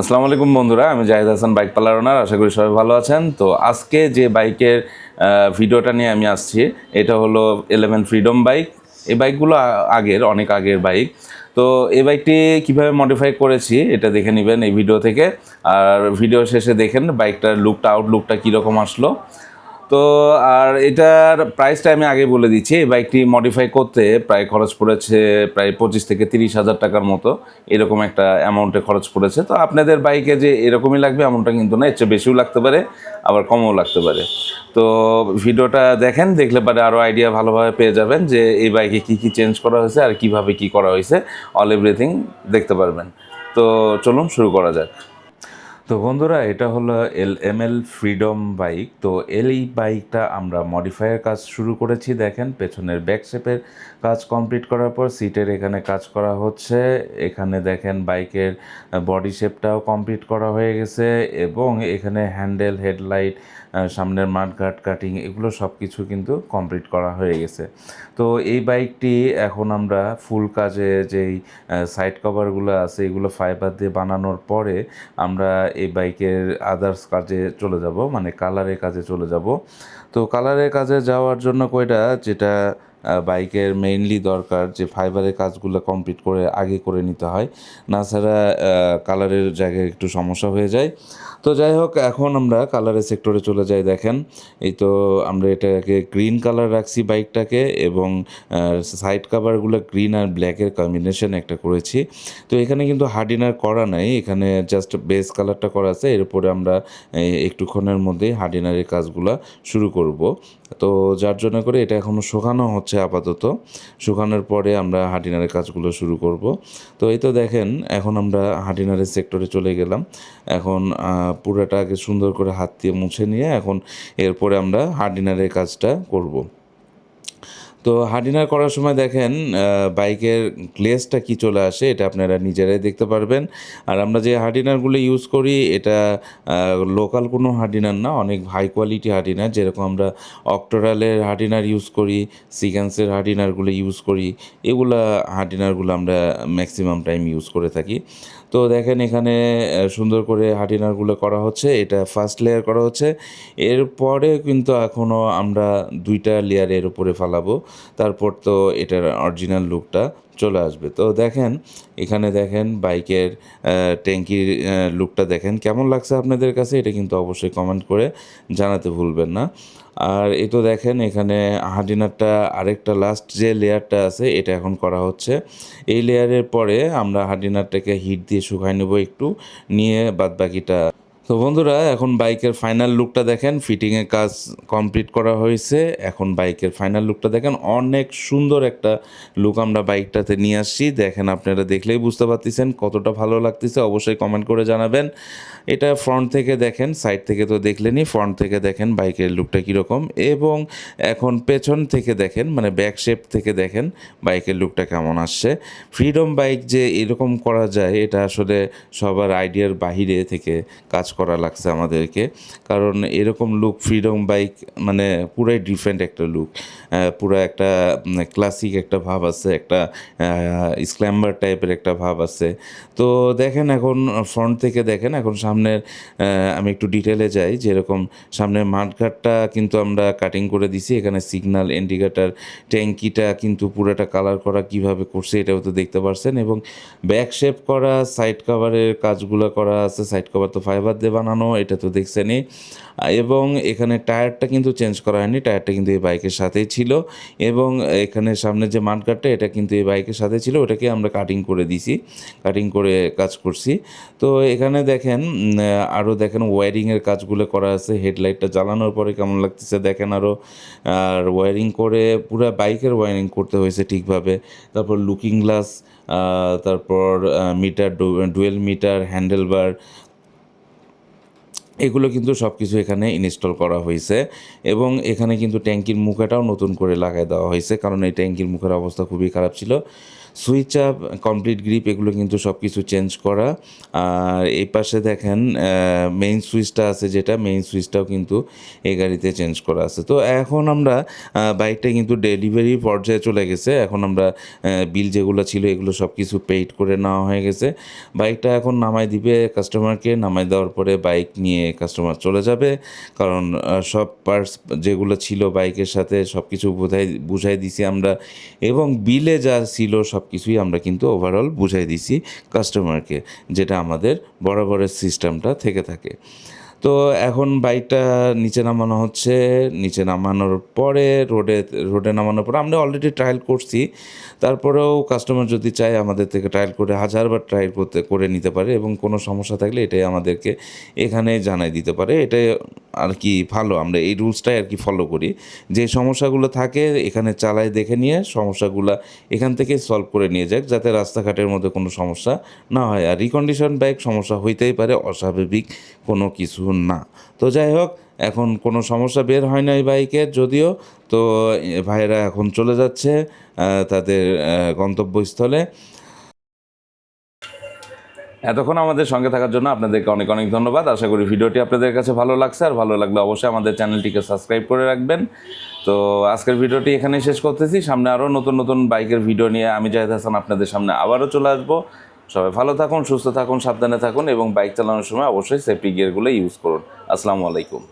আসসালামু আলাইকুম বন্ধুরা, আমি জাহিদ হাসান বাইক পালার ওনার, আশা করি সবাই ভালো আছেন। তো আজকে যে বাইকের ভিডিওটা নিয়ে আমি আসছি, এটা হলো এলেভেন ফ্রিডম বাইক। এই বাইকগুলো আগের, অনেক আগের বাইক। তো এই বাইকটি কীভাবে মডিফাই করেছি, এটা দেখে নেবেন এই ভিডিও থেকে। আর ভিডিও শেষে দেখেন বাইকটার লুকটা আউটলুকটা কীরকম আসলো। তো আর এটার প্রাইসটা আমি আগে বলে দিচ্ছি। এই বাইকটি মডিফাই করতে প্রায় খরচ পড়েছে প্রায় পঁচিশ থেকে তিরিশ হাজার টাকার মতো। এরকম একটা অ্যামাউন্টে খরচ পড়েছে। তো আপনাদের বাইকে যে এরকমই লাগবে, এমনটা কিন্তু না। এর চেয়ে বেশিও লাগতে পারে, আবার কমও লাগতে পারে। তো ভিডিওটা দেখেন, দেখলে পারে আরও আইডিয়া ভালোভাবে পেয়ে যাবেন যে এই বাইকে কী কী চেঞ্জ করা হয়েছে আর কীভাবে কি করা হয়েছে। অল এভরিথিং দেখতে পারবেন। তো চলুন শুরু করা যাক। তো বন্ধুরা, এটা হলো L, M L freedom bike তো এল, এই বাইকটা আমরা মডিফাইয়ের কাজ শুরু করেছি, দেখেন, পেছনের ব্যাক শেপের কাজ কমপ্লিট করার পর সিটের এখানে কাজ করা হচ্ছে। এখানে দেখেন, বাইকের বডি শেপটাও কমপ্লিট করা হয়ে গেছে এবং এখানে হ্যান্ডেল হেডলাইট সামনের মাঠ ঘাট কাটিং, এগুলো সব কিছু কিন্তু কমপ্লিট করা হয়ে গেছে। তো এই বাইকটি এখন আমরা ফুল কাজে যেই সাইড কভারগুলো আছে, এগুলো ফাইবার দিয়ে বানানোর পরে আমরা এই বাইকের আদার্স কাজে চলে যাব মানে কালারের কাজে চলে যাব। তো কালারের কাজে যাওয়ার জন্য কয়টা, যেটা বাইকের মেইনলি দরকার যে ফাইবারের কাজগুলো কমপ্লিট করে আগে করে নিতে হয়। না ছাড়া কালারের জায়গায় একটু সমস্যা হয়ে যায়। তো যাই হোক, এখন আমরা কালারের সেক্টরে চলে যাই, দেখেন। এই তো আমরা এটাকে গ্রিন কালার রাখছি বাইকটাকে এবং সাইড কাভারগুলো গ্রিন আর ব্ল্যাকের কম্বিনেশন একটা করেছি। তো এখানে কিন্তু হার্ডিনার করা নাই, এখানে জাস্ট বেস কালারটা করা আছে। এর উপরে আমরা একটুক্ষণের মধ্যেই হার্ডিনারের কাজগুলো শুরু করব। তো যার জন্য করে এটা এখনও শুকানো হচ্ছে আপাতত। শুকানোর পরে আমরা হাটিনারের কাজগুলো শুরু করব। তো এই তো দেখেন, এখন আমরা হাটিনারের সেক্টরে চলে গেলাম। এখন পুরাটাকে সুন্দর করে হাত দিয়ে মুছে নিয়ে এখন এরপরে আমরা হার্ডিনারের কাজটা করব। তো হার্ডিনার করার সময় দেখেন বাইকের গ্লেসটা কি চলে আসে এটা আপনারা নিজেরাই দেখতে পারবেন। আর আমরা যে হার্ডিনারগুলো ইউজ করি, এটা লোকাল কোনো হার্ডিনার না, অনেক হাই কোয়ালিটি হার্ডিনার যেরকম আমরা অক্টোরালের হার্ডিনার ইউজ করি সিকেন্সের হার্ডিনারগুলো ইউজ করি, এগুলা হার্ডিনারগুলো আমরা ম্যাক্সিমাম টাইম ইউজ করে থাকি। তো দেখেন এখানে সুন্দর করে হার্ডিনারগুলো করা হচ্ছে, এটা ফার্স্ট লেয়ার করা হচ্ছে। এরপরে কিন্তু এখনও আমরা দুইটা লেয়ারের উপরে ফালাবো। তারপর তো এটার অরিজিনাল লুকটা চলে আসবে। তো দেখেন, এখানে দেখেন বাইকের ট্যাঙ্কির লুকটা দেখেন কেমন লাগছে আপনাদের কাছে, এটা কিন্তু অবশ্যই কমেন্ট করে জানাতে ভুলবেন না। আর এ তো দেখেন এখানে হার্ডিনারটা আরেকটা লাস্ট যে লেয়ারটা আছে, এটা এখন করা হচ্ছে। এই লেয়ারের পরে আমরা হার্ডিনারটাকে হিট দিয়ে শুকাই নেব একটু, নিয়ে বাদ বাকিটা তো বন্ধুরা, এখন বাইকের ফাইনাল লুকটা দেখেন। ফিটিংয়ের কাজ কমপ্লিট করা হয়েছে। এখন বাইকের ফাইনাল লুকটা দেখেন। অনেক সুন্দর একটা লুক আমরা বাইকটাতে নিয়ে আসছি। দেখেন আপনারা দেখলেই বুঝতে পারতেছেন কতটা ভালো লাগতেছে। অবশ্যই কমেন্ট করে জানাবেন। এটা ফ্রন্ট থেকে দেখেন সাইড থেকে তো দেখলেনই। ফ্রন্ট থেকে দেখেন বাইকের লুকটা কীরকম। এবং এখন পেছন থেকে দেখেন মানে ব্যাক শেপ থেকে দেখেন বাইকের লুকটা কেমন আসছে। ফ্রিডম বাইক যে এরকম করা যায়, এটা আসলে সবার আইডিয়ার বাহিরে থেকে কাজ করা লাগছে আমাদেরকে। কারণ এরকম লুক ফ্রিডম বাইক মানে পুরাই ডিফারেন্ট একটা লুক পুরো একটা ক্লাসিক একটা ভাব আছে, একটা স্ক্ল্যাম্বার টাইপের একটা ভাব আছে। তো দেখেন এখন ফ্রন্ট থেকে দেখেন, এখন সামনের আমি একটু ডিটেলে যাই। যেরকম সামনের মাঠঘাটটা কিন্তু আমরা কাটিং করে দিছি। এখানে সিগন্যাল ইন্ডিকেটার ট্যাঙ্কিটা কিন্তু পুরোটা কালার করা কীভাবে করছে এটাও তো দেখতে পারছেন। এবং ব্যাক শেপ করা সাইড কভারের কাজগুলো করা আছে। সাইড কভার তো ফাইবার দিয়ে বানানো, এটা তো দেখছেনই। এবং এখানে টায়ারটা কিন্তু চেঞ্জ করা হয়নি, টায়ারটা কিন্তু এই বাইকের সাথেই ছিল। এবং এখানে সামনে যে মাঠঘাটটা এটা কিন্তু এই বাইকের সাথে ছিল, ওটাকে আমরা কাটিং করে দিছি কাটিং করে কাজ করছি। তো এখানে দেখেন আরও দেখেন ওয়ারিংয়ের কাজগুলো করা আছে হেডলাইটটা জ্বালানোর পরে কেমন লাগতেছে দেখেন আরও। আর ওয়ারিং করে পুরো বাইকের ওয়ারিং করতে হয়েছে ঠিকভাবে। তারপর লুকিং গ্লাস তারপর meter dual meter handle bar এগুলো কিন্তু সব কিছু এখানে ইনস্টল করা হয়েছে এবং এখানে কিন্তু ট্যাঙ্কির মুখেটাও নতুন করে লাগাই দেওয়া হয়েছে, কারণ এই ট্যাঙ্কির মুখের অবস্থা খুবই খারাপ ছিল। সুইচ আপ কমপ্লিট গ্রিপ এগুলো কিন্তু সব কিছু চেঞ্জ করা। আর এই পাশে দেখেন মেইন সুইচটা আছে যেটা মেইন সুইচটাও কিন্তু এই গাড়িতে চেঞ্জ করা আছে। তো এখন আমরা বাইকটা কিন্তু ডেলিভারি পর্যায়ে চলে গেছে। এখন আমরা বিল যেগুলো ছিল এগুলো সব কিছু পেইড করে নেওয়া হয়ে গেছে। বাইকটা এখন নামাই দিবে কাস্টমারকে নামাই দেওয়ার পরে বাইক নিয়ে কাস্টমার চলে যাবে। কারণ সব পার্টস যেগুলো ছিল বাইকের সাথে সব কিছু বোঝাই, বুঝাই দিছি আমরা। এবং বিলে যা ছিল সব কিছুই আমরা কিন্তু ওভারঅল বুঝাই দিছি কাস্টমারকে যেটা আমাদের বরাবরের সিস্টেমটা থেকে থাকে। তো এখন বাইকটা নিচে নামানো হচ্ছে। নিচে নামানোর পরে রোডে রোডে নামানোর পরে আমরা অলরেডি ট্রায়াল করছি। তারপরেও কাস্টমার যদি চায় আমাদের থেকে ট্রায়াল করে হাজারবার ট্রায়াল করতে, করে নিতে পারে এবং কোনো সমস্যা থাকলে এটাই আমাদেরকে এখানে জানাই দিতে পারে। এটাই আর কি ভালো, আমরা এই রুলসটাই আর কি ফলো করি। যে সমস্যাগুলো থাকে, এখানে চালায় দেখে নিয়ে সমস্যাগুলো এখান থেকে সলভ করে নিয়ে যাক, যাতে রাস্তাঘাটের মধ্যে কোনো সমস্যা না হয়। আর রিকন্ডিশন বাইক সমস্যা হইতেই পারে, অস্বাভাবিক কোনো কিছু না। তো যাই হোক, এখন কোনো সমস্যা বের হয় না এই বাইকের যদিও। তো ভাইয়েরা এখন চলে যাচ্ছে তাদের গন্তব্যস্থলে। এতক্ষণ আমাদের সঙ্গে থাকার জন্য আপনাদেরকে অনেক অনেক ধন্যবাদ। আশা করি ভিডিওটি আপনাদের কাছে ভালো লাগছে। আর ভালো লাগলে অবশ্যই আমাদের চ্যানেলটিকে সাবস্ক্রাইব করে রাখবেন। তো আজকের ভিডিওটি এখানেই শেষ করতেছি। সামনে আরও নতুন নতুন বাইকের ভিডিও নিয়ে আমি জাহেদ হাসান আপনাদের সামনে আবারও চলে আসব। সবাই ভালো থাকুন, সুস্থ থাকুন, সাবধানে থাকুন এবং বাইক চালানোর সময় অবশ্যই সেফটি গিয়ারগুলো ইউজ করুন। আসসালামু আলাইকুম।